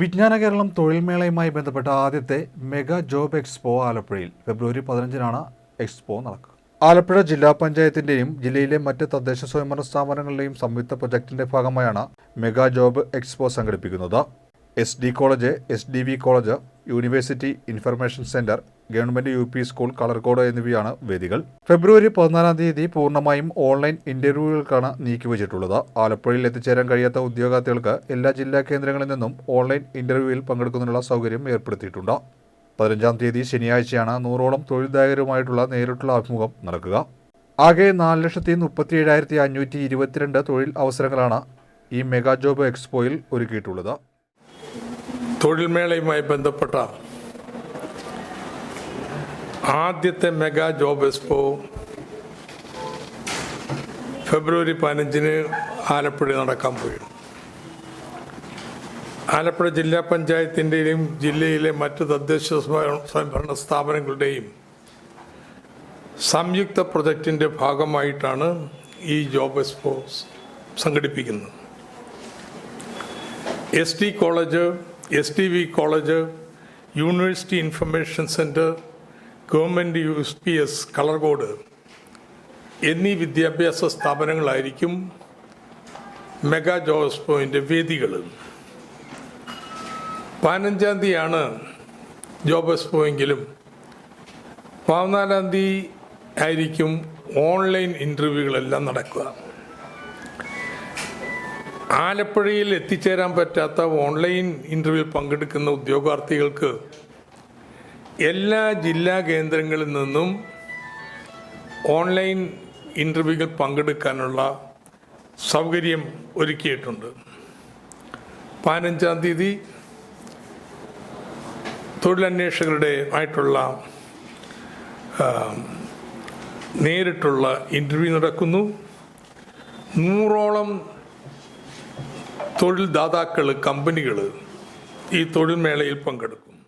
വിജ്ഞാന കേരളം തൊഴിൽമേളയുമായി ബന്ധപ്പെട്ട ആദ്യത്തെ മെഗാ ജോബ് എക്സ്പോ ആലപ്പുഴയിൽ ഫെബ്രുവരി പതിനഞ്ചിനാണ് എക്സ്പോ നടക്കുക. ആലപ്പുഴ ജില്ലാ പഞ്ചായത്തിന്റെയും ജില്ലയിലെ മറ്റ് തദ്ദേശ സ്വയംഭരണ സ്ഥാപനങ്ങളുടെയും സംയുക്ത പ്രൊജക്ടിന്റെ ഭാഗമായാണ് മെഗാ ജോബ് എക്സ്പോ സംഘടിപ്പിക്കുന്നത്. S D college S D V college university information centre government U P school Kalarcode എന്നിവയാണ് വേദികൾ. ഫെബ്രുവരി പതിനാലാം തീയതി പൂർണമായും ഓൺലൈൻ ഇന്റർവ്യൂകൾക്കാണ് നീക്കിവച്ചിട്ടുള്ളത്. ആലപ്പുഴയിൽ എത്തിച്ചേരാൻ കഴിയാത്ത ഉദ്യോഗാർത്ഥികൾക്ക് എല്ലാ ജില്ലാ കേന്ദ്രങ്ങളിൽ നിന്നും ഓൺലൈൻ ഇന്റർവ്യൂവിൽ പങ്കെടുക്കുന്നതിനുള്ള സൗകര്യം ഏർപ്പെടുത്തിയിട്ടുണ്ട്. പതിനഞ്ചാം തീയതി ശനിയാഴ്ചയാണ് നൂറോളം തൊഴിൽദായകരുമായിട്ടുള്ള നേരിട്ടുള്ള അഭിമുഖം നടക്കുക. ആകെ നാല് ലക്ഷത്തി മുപ്പത്തി ഏഴായിരത്തി അഞ്ഞൂറ്റി ഇരുപത്തിരണ്ട് തൊഴിൽ അവസരങ്ങളാണ് ഈ മെഗാ ജോബ് എക്സ്പോയിൽ ഒരുക്കിയിട്ടുള്ളത്. തൊഴിൽ മേളയുമായി ബന്ധപ്പെട്ട ആദ്യത്തെ മെഗാ ജോബ് എക്സ്പോ ഫെബ്രുവരി പതിനഞ്ചിന് ആലപ്പുഴ നടക്കാൻ പോയി. ആലപ്പുഴ ജില്ലാ പഞ്ചായത്തിന്റെയും ജില്ലയിലെ മറ്റ് തദ്ദേശ സ്വയം- സ്വയംഭരണ സ്ഥാപനങ്ങളുടെയും സംയുക്ത പ്രൊജക്റ്റിന്റെ ഭാഗമായിട്ടാണ് ഈ ജോബ് എക്സ്പോ സംഘടിപ്പിക്കുന്നത്. S T college S T V college university information centre government U S P S Kalarcode എന്നീ വിദ്യാഭ്യാസ സ്ഥാപനങ്ങളായിരിക്കും മെഗാ ജോസ്പോയിന്റെ വേദികൾ. പതിനഞ്ചാം തീയതിയാണ് ജോബ് എക്സ്പോയെങ്കിലും പതിനാലാം തീയതി ആയിരിക്കും ഓൺലൈൻ ഇന്റർവ്യൂകളെല്ലാം നടക്കുക. ആലപ്പുഴയിൽ എത്തിച്ചേരാൻ പറ്റാത്ത ഓൺലൈൻ ഇന്റർവ്യൂവിൽ പങ്കെടുക്കുന്ന ഉദ്യോഗാർത്ഥികൾക്ക് എല്ലാ ജില്ലാ കേന്ദ്രങ്ങളിൽ നിന്നും ഓൺലൈൻ ഇന്റർവ്യൂകൾ പങ്കെടുക്കാനുള്ള സൗകര്യം ഒരുക്കിയിട്ടുണ്ട്. പതിനഞ്ചാം തീയതി തൊഴിലന്വേഷകരുടെ ആയിട്ടുള്ള നേരിട്ടുള്ള ഇന്റർവ്യൂ നടക്കുന്നു. നൂറോളം തൊഴിൽ ദാതാക്കൾ കമ്പനികൾ ഈ തൊഴിൽ മേളയിൽ പങ്കെടുക്കും.